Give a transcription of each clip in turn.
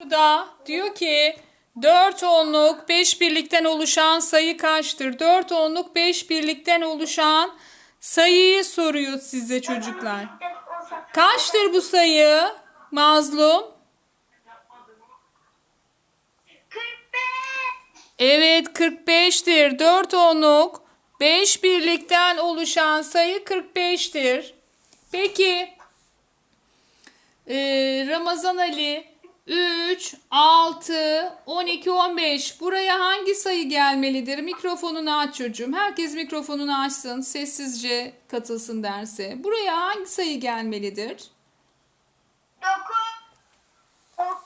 Burada diyor ki 4 onluk 5 birlikten oluşan sayı kaçtır? 4 onluk 5 birlikten oluşan sayıyı soruyor size çocuklar. Kaçtır bu sayı? Mazlum. 45. Evet 45'tir. 4 onluk 5 birlikten oluşan sayı 45'tir. Peki eee, Ramazan Ali 3, 6, 12, 15 buraya hangi sayı gelmelidir? Mikrofonunu aç çocuğum. Herkes mikrofonunu açsın. Sessizce katılsın derse. Buraya hangi sayı gelmelidir? 9. 9.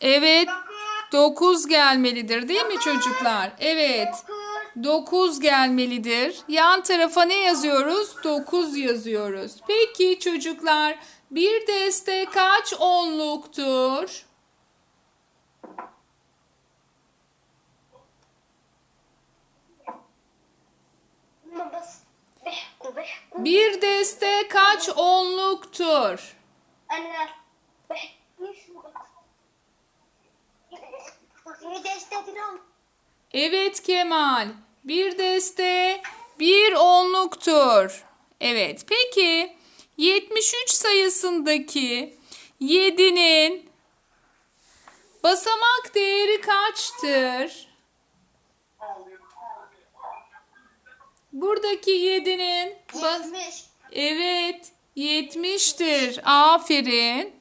Evet 9. 9 gelmelidir değil mi çocuklar? Evet. 9. 9 gelmelidir. Yan tarafa ne yazıyoruz? 9 yazıyoruz. Peki çocuklar bir deste kaç onluktur? Bir deste kaç onluktur? Evet Kemal. Bir deste bir onluktur. Evet. Peki 73 sayısındaki 7'nin basamak değeri kaçtır? Buradaki 7'nin bas- مش Evet, 70'tir. Aferin.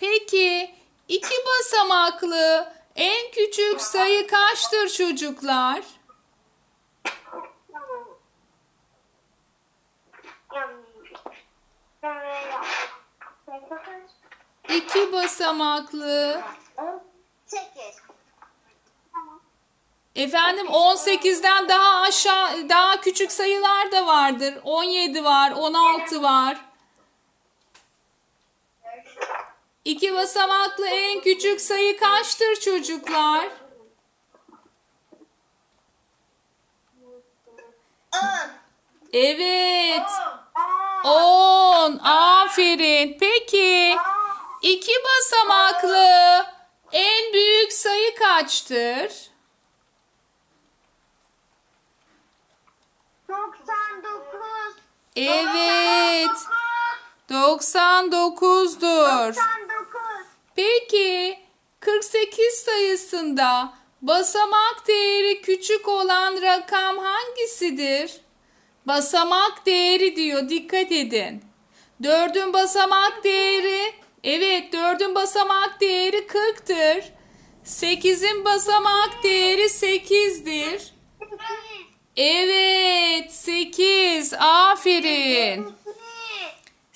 Peki, iki basamaklı en küçük sayı kaçtır çocuklar? İki basamaklı. 8 Efendim 18'den daha aşağı daha küçük sayılar da vardır. 17 var, 16 var. İki basamaklı en küçük sayı kaçtır çocuklar? 10 Evet. 10. Aferin. Peki iki basamaklı en büyük sayı kaçtır? 99 Evet. 99'dur. 99 Peki 48 sayısında basamak değeri küçük olan rakam hangisidir? Basamak değeri diyor dikkat edin. Dördün basamak değeri evet dördün basamak değeri 40'tır. 8'in basamak değeri 8'dir. 8 Evet 8 aferin.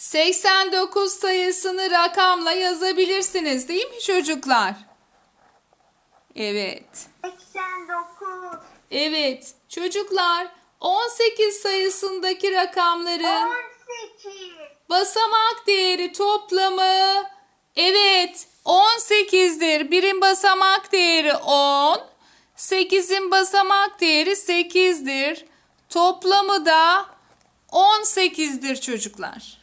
89 sayısını rakamla yazabilirsiniz değil mi çocuklar? Evet. 89 Evet çocuklar 18 sayısındaki rakamların 18 basamak değeri toplamı evet 18'dir. Birin basamak değeri 10. 8'in basamak değeri 8'dir. Toplamı da 18'dir çocuklar.